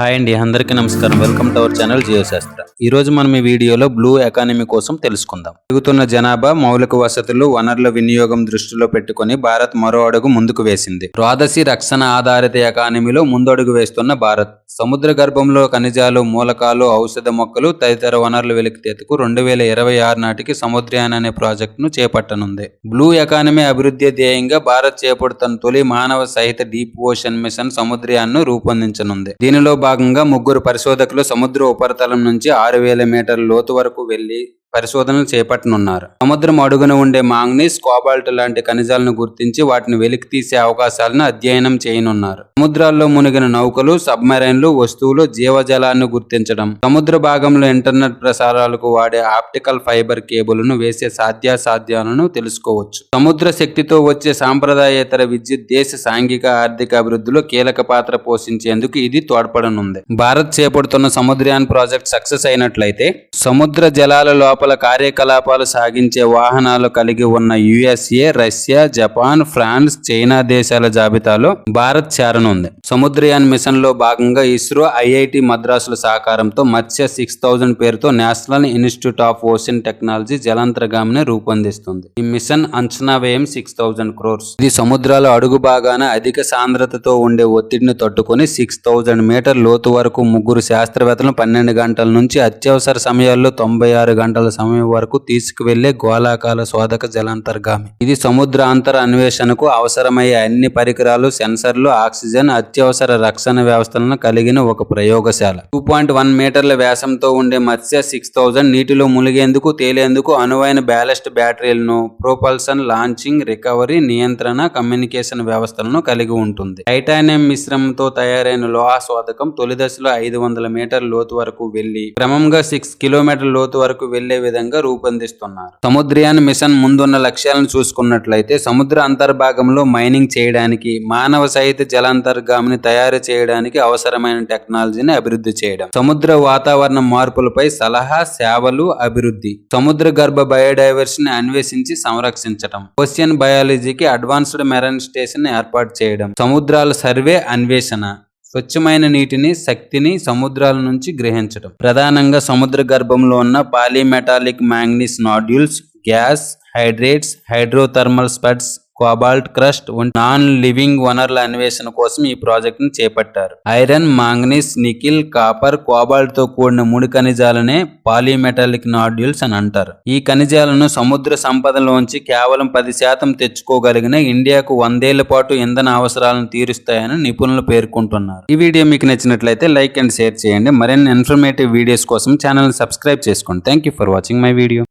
Hi అండి అందరికీ నమస్కారం. Welcome to our channel Geoshastra ఈ రోజు మనం ఈ వీడియోలో బ్లూ ఎకానమీ కోసం తెలుసుకుందాం. పెరుగుతున్న జనాభా మౌలిక వసతులు వనరుల వినియోగం దృష్టిలో పెట్టుకొని భారత్ మరో అడుగు ముందుకు వేసింది. ద్వాదశి రక్షణ ఆధారిత ఎకానమీలో ముందడుగు వేస్తున్న భారత్. సముద్ర గర్భంలో ఖనిజాలు మూలకాలు ఔషధ మొక్కలు తదితర వనరుల వెలికితేతకు రెండు వేల ఇరవై ఆరు నాటికి సముద్రయాన్ అనే ప్రాజెక్టును చేపట్టనుంది. బ్లూ ఎకానమీ అభివృద్ధి ధ్యేయంగా భారత్ చేపడుతున్న తొలి మానవ సహిత డీప్ ఓషన్ మిషన్ సముద్రయాన్ను రూపొందించనుంది. దీనిలో భాగంగా ముగ్గురు పరిశోధకులు సముద్ర ఉపరితలం నుంచి ఆరు వేల మీటర్ల లోతు వరకు వెళ్ళి పరిశోధనలు చేపట్టనున్నారు. సముద్రం అడుగున ఉండే మాంగ్నీస్ కోబాల్ట్ లాంటి ఖనిజాలను గుర్తించి వాటిని వెలికి తీసే అవకాశాలను అధ్యయనం చేయనున్నారు. సముద్రాల్లో మునిగిన నౌకలు సబ్మెరైన్లు వస్తువులు జీవజలాన్ని గుర్తించడం సముద్ర భాగంలో ఇంటర్నెట్ ప్రసారాలకు వాడే ఆప్టికల్ ఫైబర్ కేబుల్ను వేసే సాధ్యాసాధ్యాలను తెలుసుకోవచ్చు. సముద్ర శక్తితో వచ్చే సాంప్రదాయేతర విద్యుత్ దేశ సాంఘిక ఆర్థిక అభివృద్ధిలో కీలక పాత్ర పోషించేందుకు ఇది తోడ్పడనుంది. భారత్ చేపడుతున్న సముద్రయాన్ ప్రాజెక్ట్ సక్సెస్ అయినట్లయితే సముద్ర జలాల లోపల కార్యకలాపాలు సాగించే వాహనాలు కలిగి ఉన్న USA Russia Japan France China దేశాల జాబితాలో భారత్ చేరనుంది. సముద్రయాన్ మిషన్లో భాగంగా ఇస్రో ఐఐటి మద్రాసుల సహకారంతో మత్స్య సిక్స్ థౌజండ్ పేరుతో national institute of ocean technology జలాంతర్గామిని రూపొందిస్తుంది. ఈ మిషన్ అంచనా వ్యయం సిక్స్ థౌజండ్ క్రోర్స్. ఇది సముద్రాల అడుగు భాగాన అధిక సాంద్రతతో ఉండే ఒత్తిడిని తట్టుకొని సిక్స్ థౌజండ్ మీటర్ లోతు వరకు ముగ్గురు శాస్త్రవేత్తలు పన్నెండు గంటల నుంచి అత్యవసర సమయాల్లో తొంభై ఆరు గంటల సమయం వరకు తీసుకువెళ్ళే గోళాకార శోధక జలాంతర్గామి. ఇది సముద్ర అంతర అన్వేషణకు అవసరమయ్యే అన్ని పరికరాలు సెన్సర్లు ఆక్సిజన్ అత్యవసర రక్షణ వ్యవస్థలను కలిగిన ఒక ప్రయోగశాల. టూ పాయింట్ వన్ మీటర్ల వ్యాసంతో ఉండే మత్స్య సిక్స్ థౌజండ్ నీటిలో మునిగేందుకు తేలేందుకు అనువైన బ్యాలెస్ట్ బ్యాటరీలను ప్రోపల్సన్ లాంచింగ్ రికవరీ నియంత్రణ కమ్యూనికేషన్ వ్యవస్థలను కలిగి ఉంటుంది. టైటానియం మిశ్రమంతో తయారైన లోహ శోధకం తొలి దశలో ఐదు వందల మీటర్ల లోతు వరకు వెళ్ళి క్రమంగా సిక్స్ కిలోమీటర్ల లోతు వరకు వెళ్ళే విధంగా రూపొందిస్తున్నారు. సముద్రయాన్ మిషన్ ముందున్న లక్ష్యాలను చూసుకున్నట్లయితే సముద్ర అంతర్భాగంలో మైనింగ్ చేయడానికి మానవ సహిత జలాంతర్గామిని తయారు చేయడానికి అవసరమైన టెక్నాలజీని అభివృద్ధి చేయడం. సముద్ర వాతావరణ మార్పులపై సలహా సేవలు అభివృద్ధి సముద్ర గర్భ బయోడైవర్సిటీని అన్వేషించి సంరక్షించడం ఓషియన్ బయాలజీకి అడ్వాన్స్డ్ మెరైన్ స్టేషన్ ఏర్పాటు చేయడం సముద్రాల సర్వే అన్వేషణ స్వచ్ఛమైన నీటిని శక్తిని సముద్రాల నుంచి గ్రహించడం. ప్రధానంగా సముద్ర గర్భంలో ఉన్న polymetallic manganese nodules gas hydrates hydrothermal spots cobalt crust వంటి నాన్ లివింగ్ వనరుల అన్వేషణ కోసం ఈ ప్రాజెక్టును చేపట్టారు. ఐరన్ మాంగనీస్ నికిల్ కాపర్ కోబాల్ట్తో కూడిన ముడి ఖనిజాలనే పాలిమెటాలిక్ నాడ్యూల్స్ అని అంటారు. ఈ ఖనిజాలను సముద్ర సంపదలోంచి కేవలం పది శాతం తెచ్చుకోగలిగిన ఇండియాకు వందేళ్ళ పాటు ఇంధన అవసరాలను తీరుస్తాయని నిపుణులు పేర్కొంటున్నారు. ఈ వీడియో మీకు నచ్చినట్లయితే లైక్ అండ్ షేర్ చేయండి. మరిన్ని ఇన్ఫర్మేటివ్ వీడియోస్ కోసం ఛానల్ సబ్స్క్రైబ్ చేసుకోండి. Thank you for watching my video